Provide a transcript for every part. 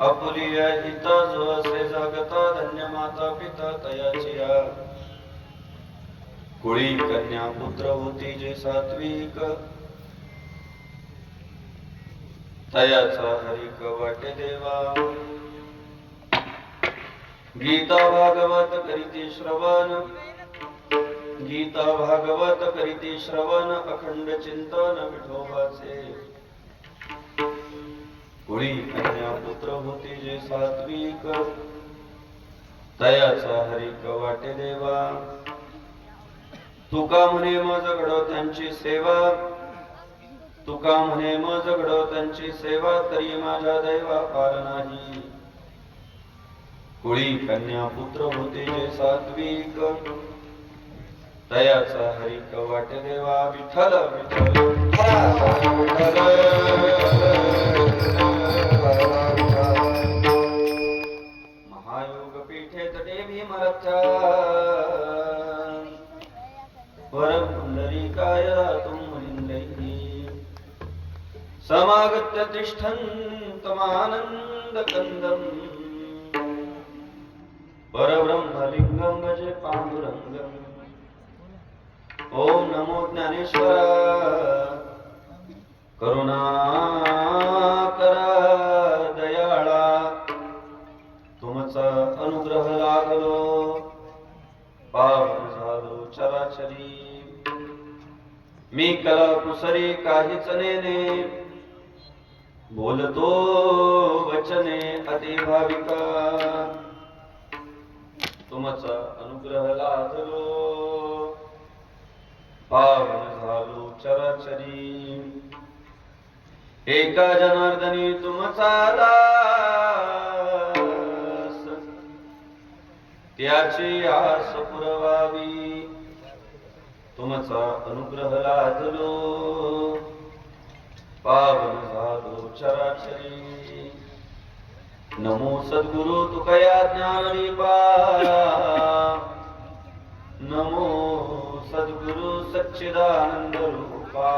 Apulia हिता जो असे जगता धन्य माता पिता तयाचिया कुळी कन्या पुत्र होती जे सात्विक। तयाचा हरिक वाटे देवा। गीता भागवत करीती श्रवण। गीता भागवत करीती श्रवण अखंड चिंतन विठोबाचे। कुळी कन्या पुत्र होती जे सात्विक तयाचा हरिक वाटे देवा. तुका म्हणे मज घडो त्यांची सेवा. तुका म्हणे मज घडो त्यांची सेवा तरी माझ्या दैवा पार नाही. कुळी कन्या पुत्र होते जे सात्विक तयाचा हरिक वाटे देवा. विठ्ठल विठ्ठल. समागत्य तिष्ठन्तमानन्दकन्दम् परब्रह्मलिङ्गं भजे पाण्डुरङ्गम् ॐ नमो ज्ञानेश्वर। करुणाकर दयाळा। तुमचा अनुग्रह लागलो। पाप झालो चराचरी। मी कला कुसरी काहीच नेने बोलतो वचने अति भाविका तुमचा अनुग्रह लादलो पावन झालो चराचरी. एका जनार्दनी तुमचा दास. त्याची आस पुरवावी. तुमचा अनुग्रह लादलो पावन झालो चराचरी। नमो सद्गुरु तुकया ज्ञानदीपा नमो सद्गुरु सच्चिदानंद रूपा।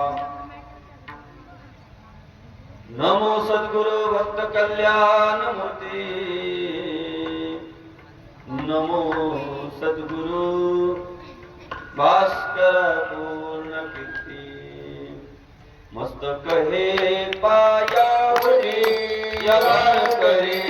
नमो सद्गुरु भक्त कल्याण मूर्ती। नमो सद्गुरु भास्कर मस्तक हे पायावरी याला करे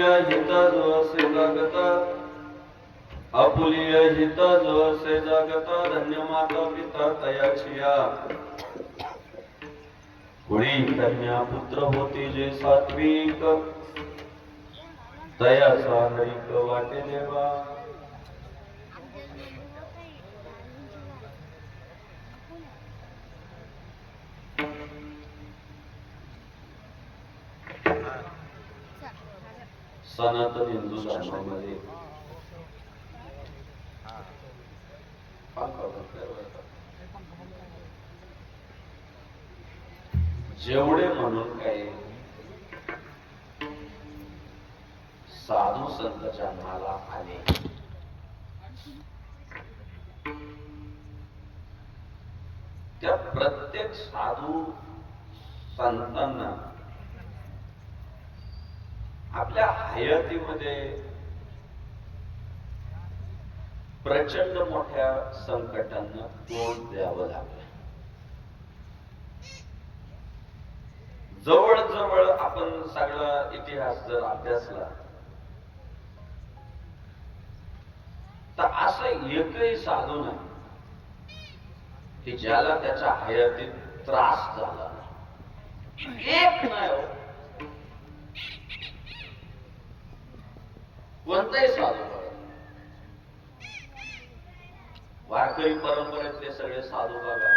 आपुलिया हिता जो असे जागता। आपुलिया हिता जो असे जागता धन्य माता पिता तयाचिया कुणी कन्या पुत्र होती जे सात्विक। तयाचा हरिक वाटे देवा। सनातन हिंदू धर्मामध्ये. जेवढे म्हणून काही साधू संत जन्माला आले. त्या प्रत्येक साधू संतांना आपल्या हयातीमध्ये प्रचंड मोठ्या संकटांना तोंड द्यावं लागलं. जवळजवळ आपण सगळा इतिहास जर अभ्यासला तर असं एकही साधू नाही की ज्याला त्याच्या हयातीत त्रास झाला एक नाही हो. कोणताही साधू बघा. वारकरी परंपरेतले सगळे साधू बघा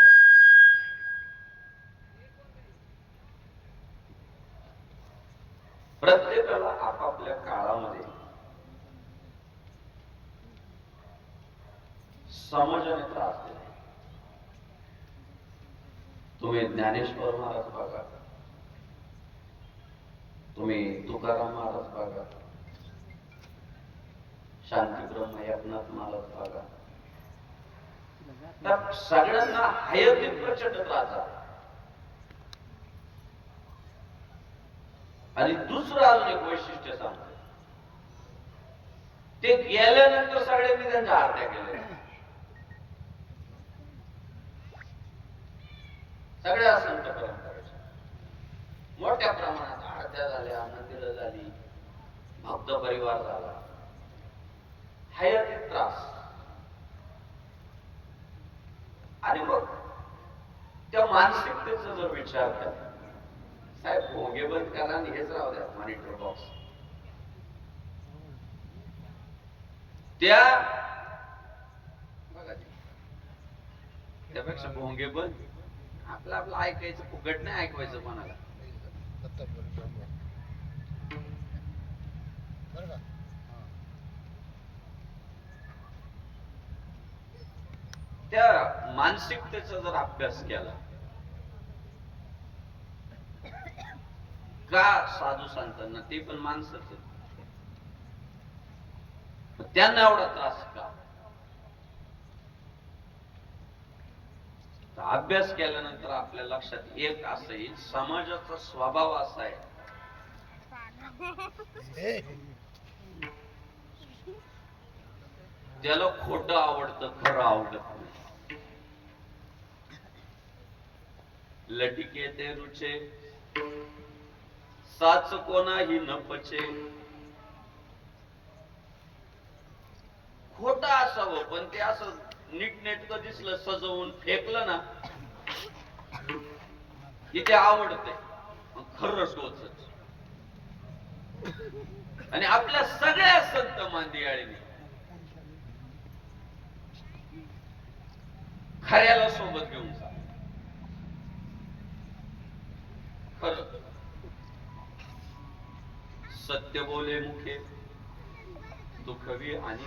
प्रत्येकाला आपापल्या काळामध्ये समाजाने त्रास दिला. तुम्ही ज्ञानेश्वर महाराज बघा. तुम्ही तुकाराम महाराज बघा. शांतीब्रह्म एकनाथ महाराज भागा. त्या सगळ्यांना हयतीत प्रचंड त्रास झाला. आणि दुसरं अजून एक वैशिष्ट्य सांगतो. ते गेल्यानंतर सगळ्यांनी त्यांच्या आरत्या केल्या सगळ्या संत परंपरेच्या. मोठ्या प्रमाणात आरत्या झाल्या मंदिरं झाली भक्त परिवार झाला हयातीत त्रास आणि मग त्या मानसिकतेचा जर विचार करा साहेब भोंगे बंद करा आणि हेच राहू द्या. मॉनिटर बॉक्स त्या बघा त्यापेक्षा भोंगे बंद. आपलं आपलं ऐकायचं फुकट नाही ऐकवायचं कोणाला. त्या मानसिकतेचा जर अभ्यास केला का साधू सांगताना ते पण माणसंच त्यांना एवढा त्रास का? अभ्यास केल्यानंतर आपल्या लक्षात एक असं येईल समाजाचा स्वभाव असा आहे. त्याला खोट आवडतं खरं आवडत नाही. लटिके ते रुचे साच कोणाही न पचे खोट असावं पण ते असं नीटनेटकं दिसलं सजवून फेकलं ना इथे आवडते खर टोचच आणि आपल्या सगळ्या संत मांदियाळीने खऱ्याला सोबत घेऊन सत्य बोले मुखे दुखवी आणि